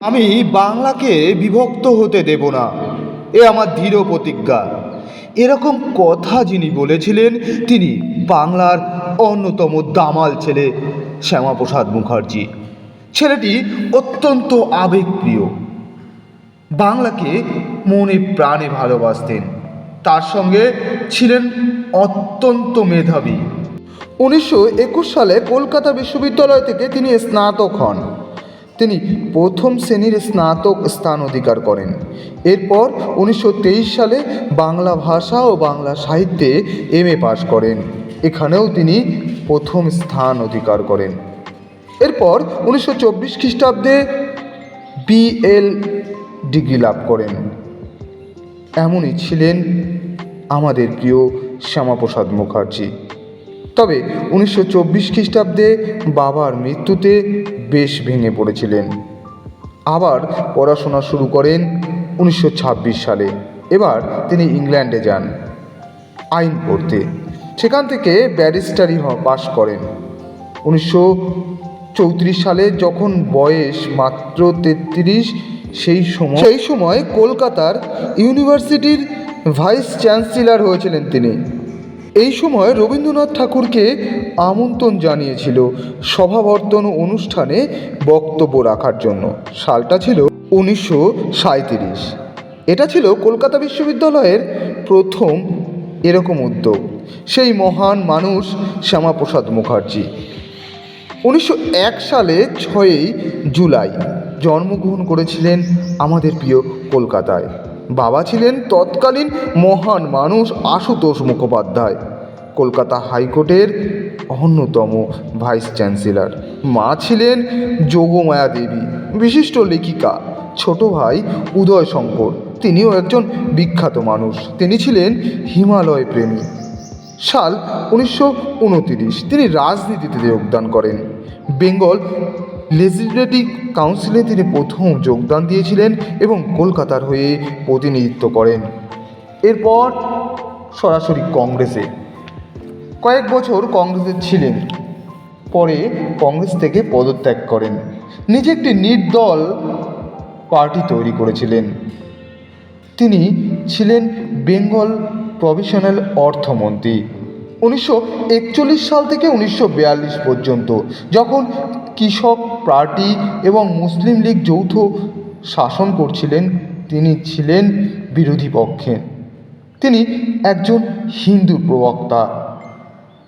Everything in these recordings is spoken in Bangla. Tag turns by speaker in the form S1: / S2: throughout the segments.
S1: আমি বাংলাকে বিভক্ত হতে দেব না। এ আমার দৃঢ় প্রতিজ্ঞা। এরকম কথা যিনি বলেছিলেন, তিনি বাংলার অন্যতম দামাল ছেলে শ্যামাপ্রসাদ মুখার্জি। ছেলেটি অত্যন্ত আবেগপ্রিয়। বাংলাকে মনে প্রাণে ভালোবাসতেন। তার সঙ্গে ছিলেন অত্যন্ত মেধাবী। উনিশশো একুশ সালে কলকাতা বিশ্ববিদ্যালয় থেকে তিনি স্নাতক হন। তিনি প্রথম শ্রেণির স্নাতক স্থান অধিকার করেন। এরপর উনিশশো তেইশ সালে বাংলা ভাষা ও বাংলা সাহিত্যে এম এ পাশ করেন। এখানেও তিনি প্রথম স্থান অধিকার করেন। এরপর উনিশশো চব্বিশ খ্রিস্টাব্দে বিএল ডিগ্রি লাভ করেন। এমনই ছিলেন আমাদের প্রিয় শ্যামাপ্রসাদ মুখার্জি। তবে উনিশশো চব্বিশ খ্রিস্টাব্দে বাবার মৃত্যুতে বেশ ভেঙে পড়েছিলেন। আবার পড়াশোনা শুরু করেন উনিশশো ছাব্বিশ সালে। এবার তিনি ইংল্যান্ডে যান আইন পড়তে। সেখান থেকে ব্যারিস্টারি পাশ করেন। উনিশশো চৌত্রিশ সালে যখন বয়স মাত্র তেত্রিশ, সেই সময় সেই সময় কলকাতার ইউনিভার্সিটির ভাইস চ্যান্সেলর হয়েছিলেন তিনি। এই সময় রবীন্দ্রনাথ ঠাকুরকে আমন্ত্রণ জানিয়েছিল সভাবর্তন অনুষ্ঠানে বক্তব্য রাখার জন্য। সালটা ছিল উনিশশো সাঁইত্রিশ। এটা ছিল কলকাতা বিশ্ববিদ্যালয়ের প্রথম এরকম উদ্যোগ। সেই মহান মানুষ শ্যামাপ্রসাদ মুখার্জি। উনিশশো এক সালে ছয়ই জুলাই জন্মগ্রহণ করেছিলেন আমাদের প্রিয় কলকাতায়। বাবা ছিলেন তৎকালীন মহান মানুষ আশুতোষ মুখোপাধ্যায়, কলকাতা হাইকোর্টের অন্যতম ভাইস চ্যান্সেলর। মা ছিলেন যোগমায়া দেবী, বিশিষ্ট লেখিকা, ছোট ভাই উদয় শঙ্কর, তিনিও একজন বিখ্যাত মানুষ। তিনি ছিলেন হিমালয় প্রেমী। সাল উনিশশো তিনি রাজনীতিতে যোগদান করেন। বেঙ্গল লেজিসলেটিভ কাউন্সিলে তিনি প্রথম যোগদান দিয়েছিলেন এবং কলকাতার হয়ে প্রতিনিধিত্ব করেন। এরপর সরাসরি কংগ্রেসে। কয়েক বছর কংগ্রেসে ছিলেন। পরে কংগ্রেস থেকে পদত্যাগ করেন। নিজে একটি নির্দল পার্টি তৈরি করেছিলেন। তিনি ছিলেন বেঙ্গল প্রভিশনাল অর্থমন্ত্রী। উনিশশো একচল্লিশ সাল থেকে উনিশশো বিয়াল্লিশ পর্যন্ত, যখন কৃষক, পার্টি এবং মুসলিম লীগ যৌথ শাসন করছিলেন, তিনি ছিলেন বিরোধী পক্ষে। তিনি একজন হিন্দু প্রবক্তা।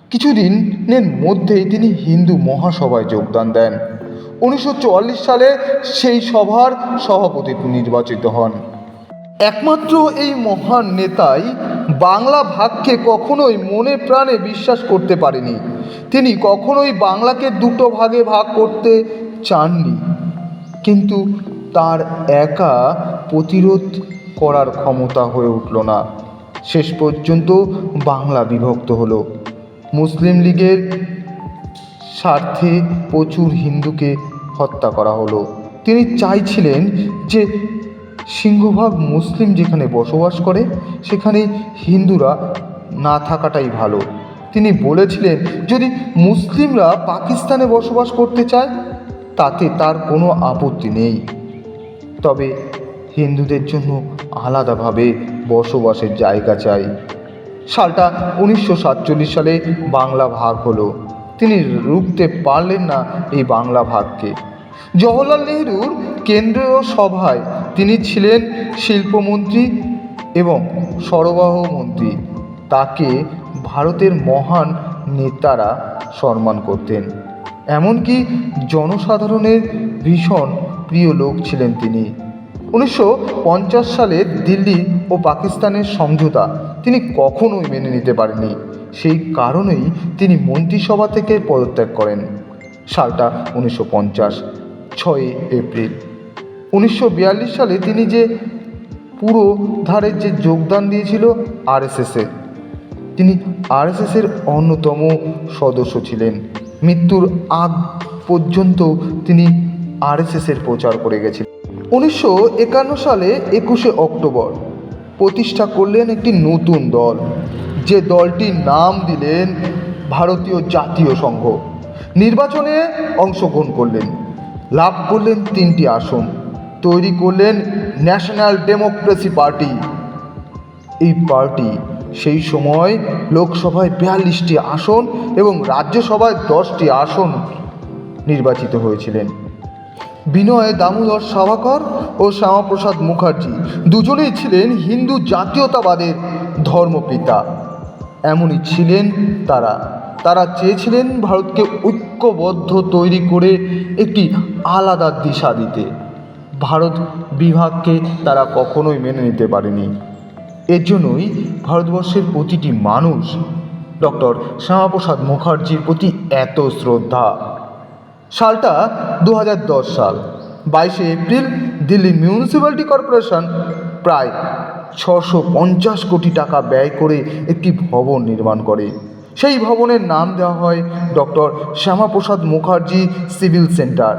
S1: কিছুদিনের মধ্যেই তিনি হিন্দু মহাসভায় যোগদান দেন। উনিশশো চুয়াল্লিশ সালে সেই সভার সভাপতি নির্বাচিত হন। একমাত্র এই মহান নেতাই বাংলা ভাগকে কখনোই মনে প্রাণে বিশ্বাস করতে পারেনি। তিনি কখনোই বাংলাকে দুটো ভাগে ভাগ করতে চাননি। কিন্তু তার একা প্রতিরোধ করার ক্ষমতা হয়ে উঠল না। শেষ পর্যন্ত বাংলা বিভক্ত হলো। মুসলিম লীগের স্বার্থে প্রচুর হিন্দুকে হত্যা করা হলো। তিনি চাইছিলেন যে সিংহভাগ মুসলিম যেখানে বসবাস করে, সেখানে হিন্দুরা না থাকাটাই ভালো। তিনি বলেছিলেন, যদি মুসলিমরা পাকিস্তানে বসবাস করতে চায়, তাতে তার কোনো আপত্তি নেই। তবে হিন্দুদের জন্য আলাদাভাবে বসবাসের জায়গা চাই। সালটা উনিশশো সাতচল্লিশ সালে বাংলা ভাগ হলো। তিনি রুখতে পারলেন না এই বাংলা ভাগকে। জওহরলাল নেহরুর কেন্দ্রীয় সভায় তিনি ছিলেন শিল্পমন্ত্রী এবং সরবরাহ মন্ত্রী তাকে ভারতের মহান নেতারা সম্মান করতেন। এমনকি জনসাধারণের ভীষণ প্রিয় লোক ছিলেন তিনি। উনিশশো পঞ্চাশ সালে দিল্লি ও পাকিস্তানের সমঝোতা তিনি কখনোই মেনে নিতে পারেননি। সেই কারণেই তিনি মন্ত্রিসভা থেকে পদত্যাগ করেন। সালটা উনিশশো পঞ্চাশ। ছয়ই এপ্রিল। উনিশশো বিয়াল্লিশ সালে তিনি যে পুরো ধারের যে যোগদান দিয়েছিল আরএসএসে তিনি আরএসএসের অন্যতম সদস্য ছিলেন। মৃত্যুর আগ পর্যন্ত তিনি আরএসএসের প্রচার করে গেছিলেন। উনিশশো একান্ন সালে একুশে অক্টোবর প্রতিষ্ঠা করলেন একটি নতুন দল। যে দলটির নাম দিলেন ভারতীয় জাতীয় সংঘ। নির্বাচনে অংশগ্রহণ করলেন। লাভ করলেন তিনটি আসন। তৈরি করলেন ন্যাশনাল ডেমোক্রেসি পার্টি এই পার্টি সেই সময় লোকসভায় বিয়াল্লিশটি আসন এবং রাজ্যসভায় দশটি আসন নির্বাচিত হয়েছিলেন। বিনয় দামোদর সাভাকর ও শ্যামাপ্রসাদ মুখার্জি দুজনেই ছিলেন হিন্দু জাতীয়তাবাদের ধর্মপিতা। এমনই ছিলেন তারা। তারা চেয়েছিলেন ভারতকে ঐক্যবদ্ধ তৈরি করে একটি আলাদা দিশা দিতে। ভারত বিভাগকে তারা কখনোই মেনে নিতে পারেনি। এর জন্যই ভারতবর্ষের প্রতিটি মানুষ ডক্টর শ্যামাপ্রসাদ মুখার্জির প্রতি এত শ্রদ্ধা। সালটা দু হাজার দশ সাল, বাইশে এপ্রিল দিল্লি মিউনিসিপ্যালিটি কর্পোরেশন প্রায় ছশো পঞ্চাশ কোটি টাকা ব্যয় করে একটি ভবন নির্মাণ করে। সেই ভবনের নাম দেওয়া হয় doctor Shyamaprasad Mukherjee civil centre.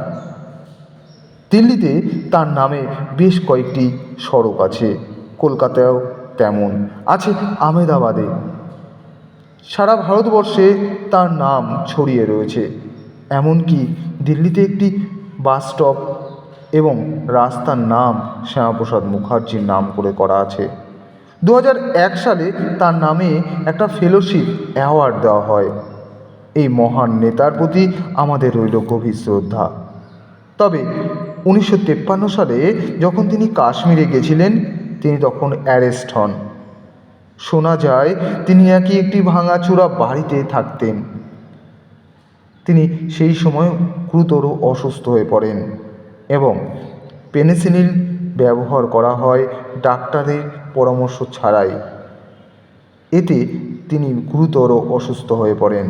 S1: দিল্লিতে তার নামে বেশ কয়েকটি সড়ক আছে। কলকাতায়ও তেমন আছে আমেদাবাদে সারা ভারতবর্ষে তার নাম ছড়িয়ে রয়েছে। এমনকি দিল্লিতে একটি বাস স্টপ এবং রাস্তার নাম শ্যামাপ্রসাদ মুখার্জির নাম করে করা আছে। দু সালে তার নামে একটা ফেলোশিপ অ্যাওয়ার্ড দেওয়া হয়। এই মহান নেতার প্রতি আমাদের রইল গভীর শ্রদ্ধা। তবে উনিশশো সালে যখন তিনি কাশ্মীরে গেছিলেন, তিনি তখন অ্যারেস্ট হন। শোনা যায়, তিনি নাকি একটি ভাঙাচোরা বাড়িতে থাকতেন। তিনি সেই সময় গুরুতর অসুস্থ হয়ে পড়েন এবং পেনিসিলিন ব্যবহার করা হয় ডাক্তারের পরামর্শ ছাড়াই এতে তিনি গুরুতর অসুস্থ হয়ে পড়েন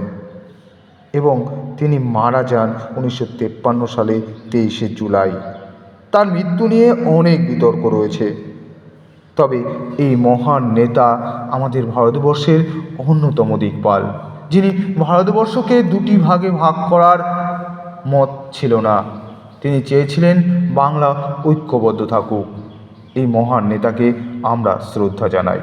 S1: এবং তিনি মারা যান উনিশশো তেপ্পান্ন সালে তেইশে জুলাই। তার মৃত্যু নিয়ে অনেক বিতর্ক রয়েছে। তবে এই মহান নেতা আমাদের ভারতবর্ষের অন্যতম দিকপাল, যিনি ভারতবর্ষকে দুটি ভাগে ভাগ করার মত ছিল না। তিনি চেয়েছিলেন বাংলা ঐক্যবদ্ধ থাকুক। এই মহান নেতাকে আমরা শ্রদ্ধা জানাই।